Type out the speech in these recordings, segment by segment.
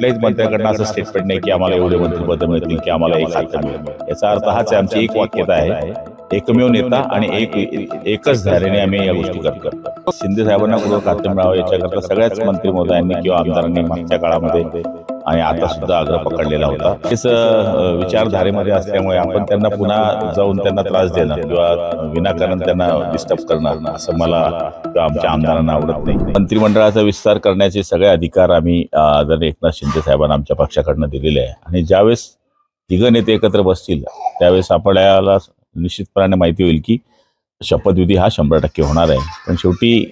कुठल्याही मंत्र्याकडनं असं स्टेटमेंट नाही की आम्हाला एवढे मंत्रिपद मिळतील की आम्हाला एक खातं मिळेल. याचा अर्थ हाच आहे आमची एक वाक्यता आहे. एकमेव नेता आणि एक एकच धारेने आम्ही या गोष्टी करतो. शिंदे साहेबांना गृह खाते मिळावं याच्याकरता सगळ्याच मंत्री महोदयांनी किंवा आमदारांनी मागच्या काळामध्ये आणि आता सुद्धा आग्रह पकडलेला होता. तेच विचारधारेमध्ये असल्यामुळे आपण त्यांना पुन्हा जाऊन त्यांना त्रास देणं किंवा विनाकारण त्यांना डिस्टर्ब करणं असं मला किंवा आमच्या आमदारांना आवडत नाही. मंत्रिमंडळाचा विस्तार करण्याचे सगळे अधिकार आम्ही आदरणीय एकनाथ शिंदे साहेबांना आमच्या पक्षाकडनं दिलेले आहे. आणि ज्यावेळेस तिघं नेते एकत्र बसतील त्यावेळेस आपल्याला निश्चितपणाने माहिती होईल की शपथविधी हा शंभर टक्के होणार आहे. पण शेवटी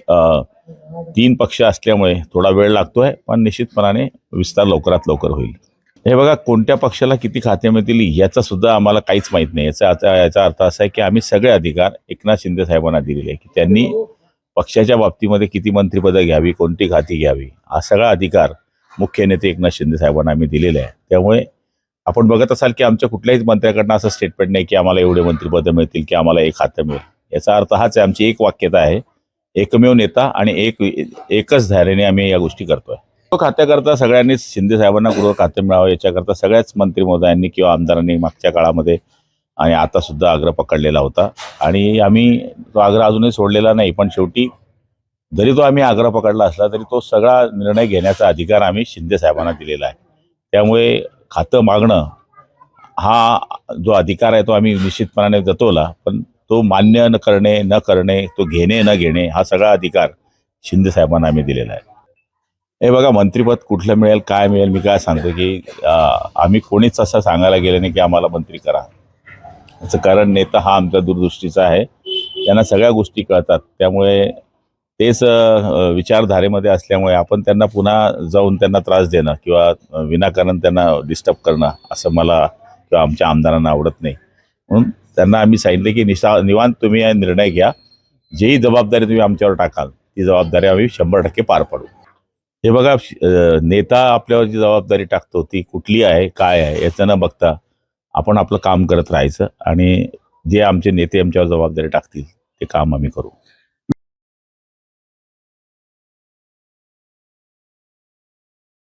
तीन पक्ष असल्यामुळे थोडा वेळ लागतो आहे पण निश्चितपणाने विस्तार लवकरात लवकर होईल. हे बघा कोणत्या पक्षाला किती खाते मिळतील याचा सुद्धा आम्हाला काहीच माहीत नाही. याचा याचा याचा अर्थ असा आहे की आम्ही सगळे अधिकार एकनाथ शिंदे साहेबांना दिलेले आहे की त्यांनी पक्षाच्या बाबतीमध्ये किती मंत्रिपदं घ्यावी कोणती खाती घ्यावी हा सगळा अधिकार मुख्य नेते एकनाथ शिंदे साहेबांना आम्ही दिलेला आहे. त्यामुळे आपण बघत असाल की आमच्या कुठल्याही मंत्र्याकडनं असं स्टेटमेंट नाही की आम्हाला एवढे मंत्रिपदं मिळतील की आम्हाला एक खातं मिळेल. याचा अर्थ हाच आहे आमची एक वाक्यता आहे एकमेव नेता आणि एक एकच धारेने आम्ही या गोष्टी करतोय. तो खात्याकरता सगळ्यांनीच शिंदे साहेबांना गृह खाते मिळावं याच्याकरता सगळ्याच मंत्री महोदयांनी किंवा आमदारांनी मागच्या काळामध्ये आणि आता सुद्धा आग्रह पकडलेला होता. आणि आम्ही तो आग्रह अजूनही सोडलेला नाही पण शेवटी जरी तो आम्ही आग्रह पकडला असला तरी तो सगळा निर्णय घेण्याचा अधिकार आम्ही शिंदे साहेबांना दिलेला आहे. त्यामुळे खातं मागणं हा जो अधिकार आहे तो आम्ही निश्चितपणाने जतवला पण तो मान्य न करणे न करणे तो घेणे न घेणे हा सगळा अधिकार शिंदे साहेबांना आम्ही दिलेला आहे. हे बघा मंत्रिपद कुठलं मिळेल काय मिळेल मी काय सांगतो की आम्ही कोणीच असं सांगायला गेलं नाही की आम्हाला मंत्री करा. याचं कारण नेता हा आमच्या दूरदृष्टीचा आहे. त्यांना सगळ्या गोष्टी कळतात. त्यामुळे तेच विचारधारेमध्ये असल्यामुळे आपण त्यांना पुन्हा जाऊन त्यांना त्रास देणं किंवा विनाकारण त्यांना डिस्टर्ब करणं असं मला किंवा आमच्या आमदारांना आवडत नाही. म्हणून त्यांना आम्ही सांगितले की निशा निवांत तुम्ही हा निर्णय घ्या. जेही जबाबदारी तुम्ही आमच्यावर टाकाल ती जबाबदारी आम्ही शंभर टक्के पार पाडू. हे बघा नेता आपल्यावर जी जबाबदारी टाकतो ती कुठली आहे काय आहे याचं न बघता आपण आपलं काम करत राहायचं आणि जे आमचे नेते आमच्यावर जबाबदारी टाकतील ते काम आम्ही करू.